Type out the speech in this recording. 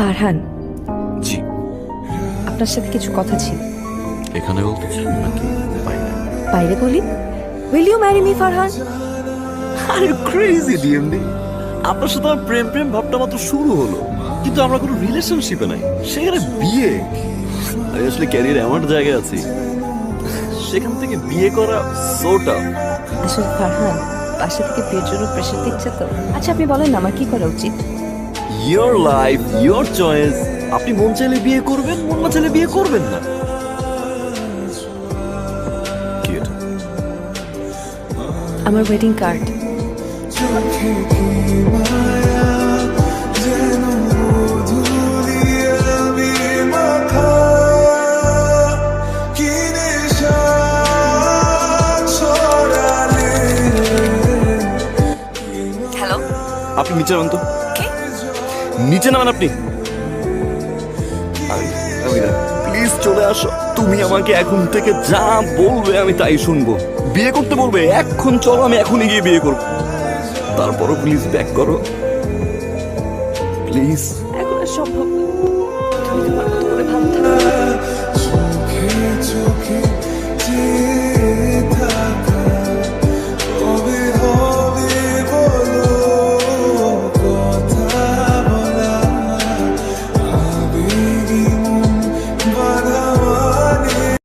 ফারহান জি। আপনার সাথে কিছু কথা ছিল। এখানে বলতে নাকি বাইরে? বাইরে বলি? Will you marry me Farhan? আরে ক্রেজি ডিএমডি আপনার সাথে আমার প্রেম প্রেম ভাবটা মাত্র শুরু হলো। কিন্তু আমরা কোনো রিলেশনশিপে নাই। সেখানে বিয়ে? আমি আসলে ক্যারিয়ার এমন জায়গায় আছি। সেখান থেকে বিয়ে করা সোটা আসলে ফারহান বাসা থেকে বিয়ের জন্য প্রেশার দিচ্ছে তো। আচ্ছা আপনি বলেন আমার কি করা উচিত? ইয়োর লাইফ ইয়োর চয়েস আপনি মন চাইলে বিয়ে করবেন মন না চাইলে বিয়ে করবেন না। আমার ওয়েডিং কার্ড হ্যালো আপনি নিচে নামান তো কে? নিচে নামান আপনি। প্লিজ চলে আসো। তুমি আমাকে এখন থেকে যা বলবে আমি তাই শুনব। বিয়ে করতে বলবে, এখন চলো, আমি এখনই গিয়ে বিয়ে করব। তারপরও প্লিজ ব্যাক করো। প্লিজ এখন সম্ভব তুমি তোমার